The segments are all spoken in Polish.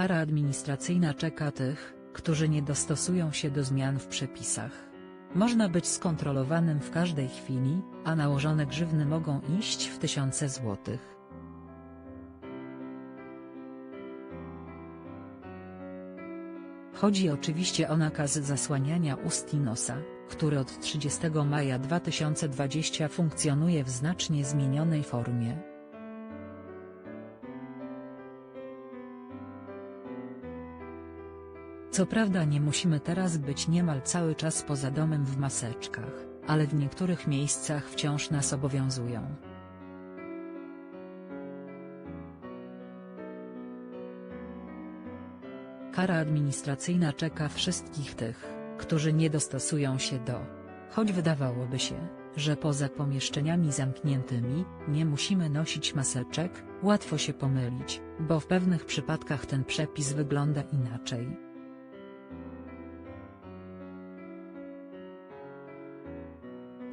Kara administracyjna czeka tych, którzy nie dostosują się do zmian w przepisach. Można być skontrolowanym w każdej chwili, a nałożone grzywny mogą iść w tysiące złotych. Chodzi oczywiście o nakaz zasłaniania ust i nosa, który od 30 maja 2020 funkcjonuje w znacznie zmienionej formie. Co prawda nie musimy teraz być niemal cały czas poza domem w maseczkach, ale w niektórych miejscach wciąż nas obowiązują. Kara administracyjna czeka wszystkich tych, którzy nie dostosują się do. Choć wydawałoby się, że poza pomieszczeniami zamkniętymi, nie musimy nosić maseczek, łatwo się pomylić, bo w pewnych przypadkach ten przepis wygląda inaczej.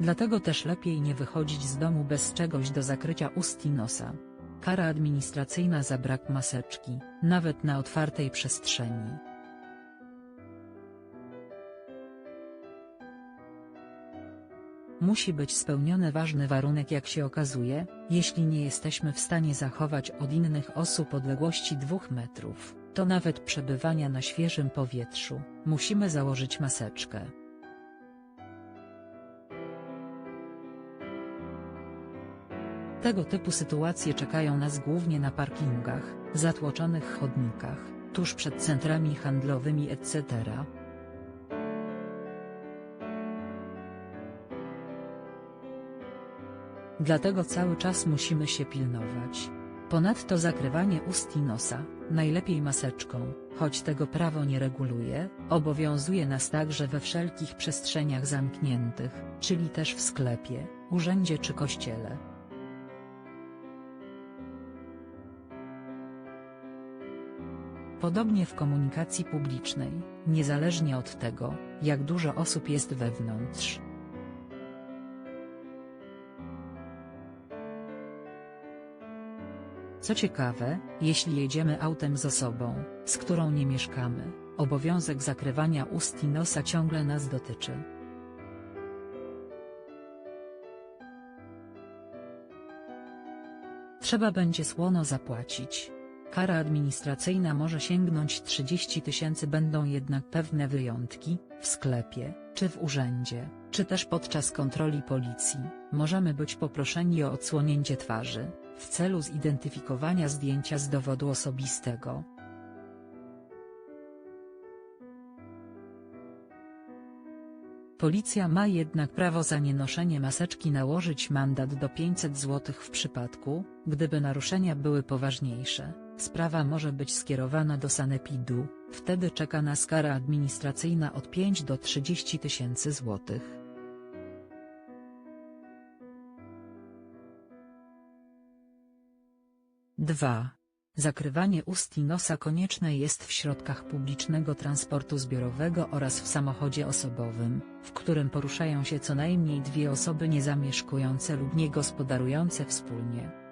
Dlatego też lepiej nie wychodzić z domu bez czegoś do zakrycia ust i nosa. Kara administracyjna za brak maseczki, nawet na otwartej przestrzeni. Musi być spełniony ważny warunek jak się okazuje, jeśli nie jesteśmy w stanie zachować od innych osób odległości 2 metrów, to nawet przebywania na świeżym powietrzu, musimy założyć maseczkę. Tego typu sytuacje czekają nas głównie na parkingach, zatłoczonych chodnikach, tuż przed centrami handlowymi etc. Dlatego cały czas musimy się pilnować. Ponadto zakrywanie ust i nosa, najlepiej maseczką, choć tego prawo nie reguluje, obowiązuje nas także we wszelkich przestrzeniach zamkniętych, czyli też w sklepie, urzędzie czy kościele. Podobnie w komunikacji publicznej, niezależnie od tego, jak dużo osób jest wewnątrz. Co ciekawe, jeśli jedziemy autem z osobą, z którą nie mieszkamy, obowiązek zakrywania ust i nosa ciągle nas dotyczy. Trzeba będzie słono zapłacić. Kara administracyjna może sięgnąć 30 tysięcy będą jednak pewne wyjątki, w sklepie, czy w urzędzie, czy też podczas kontroli policji, możemy być poproszeni o odsłonięcie twarzy, w celu zidentyfikowania zdjęcia z dowodu osobistego. Policja ma jednak prawo za nienoszenie maseczki nałożyć mandat do 500 zł w przypadku, gdyby naruszenia były poważniejsze. Sprawa może być skierowana do sanepidu, wtedy czeka nas kara administracyjna od 5 do 30 tysięcy złotych. Dwa. Zakrywanie ust i nosa konieczne jest w środkach publicznego transportu zbiorowego oraz w samochodzie osobowym, w którym poruszają się co najmniej dwie osoby niezamieszkujące lub nie gospodarujące wspólnie.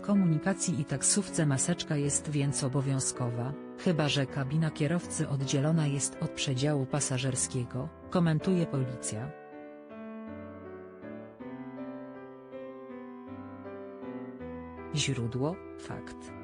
W komunikacji i taksówce maseczka jest więc obowiązkowa, chyba że kabina kierowcy oddzielona jest od przedziału pasażerskiego, komentuje policja. Źródło, fakt.